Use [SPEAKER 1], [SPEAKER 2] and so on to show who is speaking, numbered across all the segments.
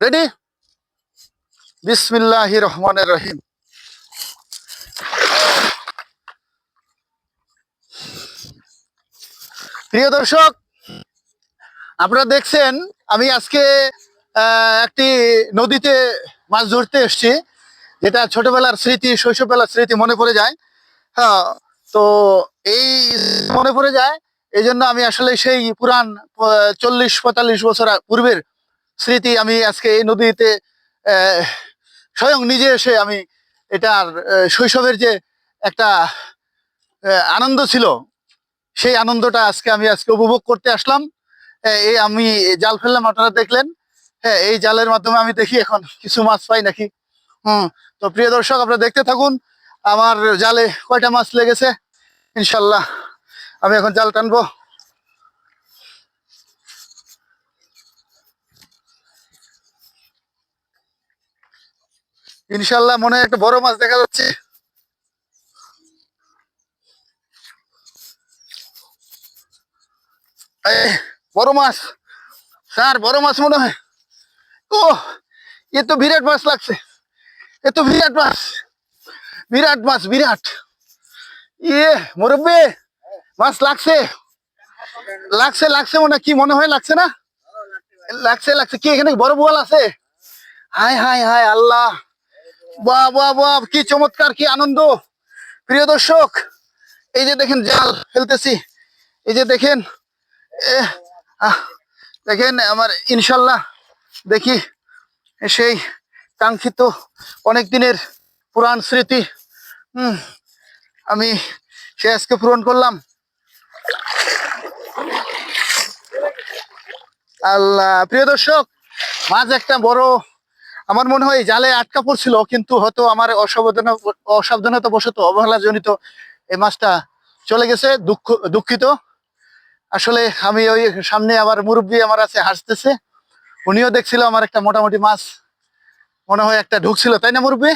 [SPEAKER 1] Ready বিসমিল্লাহ রহমানের রহিম প্রিয় দর্শক, আপনারা দেখছেন, আমি আজকে একটি নদীতে মাছ ধরতে এসেছি, যেটা ছোটবেলার স্মৃতি, শৈশববেলার স্মৃতি মনে পড়ে যায়। হ্যাঁ তো এই মনে পড়ে যায়, এই জন্য আমি আসলে সেই পুরান চল্লিশ, পঁয়তাল্লিশ বছর পূর্বের স্মৃতি আমি আজকে এই নদীতে স্বয়ং নিজে এসে আমি এটার শৈশবের যে একটা আনন্দ ছিল, সেই আনন্দটা আজকে আমি আজকে উপভোগ করতে আসলাম। এই আমি জাল ফেললাম, আপনারা দেখলেন। হ্যাঁ এই জালের মাধ্যমে আমি দেখি এখন কিছু মাছ পাই নাকি। হুম, তো প্রিয় দর্শক, আপনারা দেখতে থাকুন, আমার জালে কয়টা মাছ লেগেছে? ইনশাল্লাহ, আমি এখন জাল টানবো। ইনশাল্লাহ মনে হয় একটা বড় মাছ দেখা যাচ্ছে। বড় মাছ। স্যার, বড় মাছ মনে হয়। ও এ তো বিরাট মাছ লাগছে। এ তো বিরাট মাছ। বিরাট মাছ, বিরাট। ইয়ে মুরব্বী, মাছ লাগছে। লাগছে লাগছে মনে কি মনে হয় লাগছে না? লাগছে লাগছে। কি এখানে বড় বোয়াল আছে? হায় হায় হায়, আল্লাহ। বাহ বাহ বাহ, কি চমৎকার, কি আনন্দ। প্রিয় দর্শক, এই যে দেখেন জাল ফেলতেছি। এই যে দেখেন দেখেন আমার ইনশাল্লাহ দেখি সেই কাঙ্ক্ষিত অনেক দিনের পুরাণ স্মৃতি। হুম, আমি সে আজকে পূরণ করলাম। আল্লাহ, প্রিয় দর্শক মাছ একটা বড় আমার মনে হয় জালে আটকা পড়ছিল, কিন্তু হয়তো আমার অসাবধান অসাবধানতা বশত অবহেলা জনিত এই মাছটা চলে গেছে, দুঃখ দুঃখিত। আসলে আমি ওই সামনে আমার মুরব্বী আমার আছে হাসতেছে। উনিও দেখছিল আমার একটা মোটামুটি মাছ, মনে হয় একটা ঢুকছিল, তাই না মুরব্বী?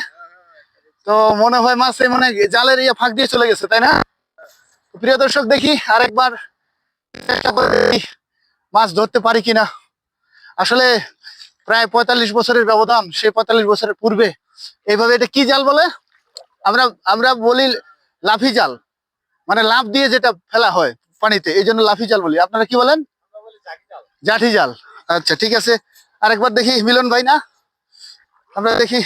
[SPEAKER 1] তো মনে হয় মাছ এই মানে জালের ইয়ে ফাঁক দিয়ে চলে গেছে, তাই না? প্রিয় দর্শক, দেখি আরেকবার মাছ ধরতে পারি কিনা। আসলে প্রায় পঁয়তাল্লিশ বছরের ব্যবধান সেই পঁয়তাল্লিশ বছরের পূর্বে। এইভাবে এটা কি জাল বলে? আমরা আমরা বলি লাফি জাল। মানে লাফ দিয়ে যেটা ফেলা হয় পানিতে, এই জন্য লাফি জাল বলি। আপনারা কি বলেন? জাঠি জাল। আচ্ছা ঠিক আছে। আরেকবার দেখি, মিলন ভাই না? আমরা দেখি।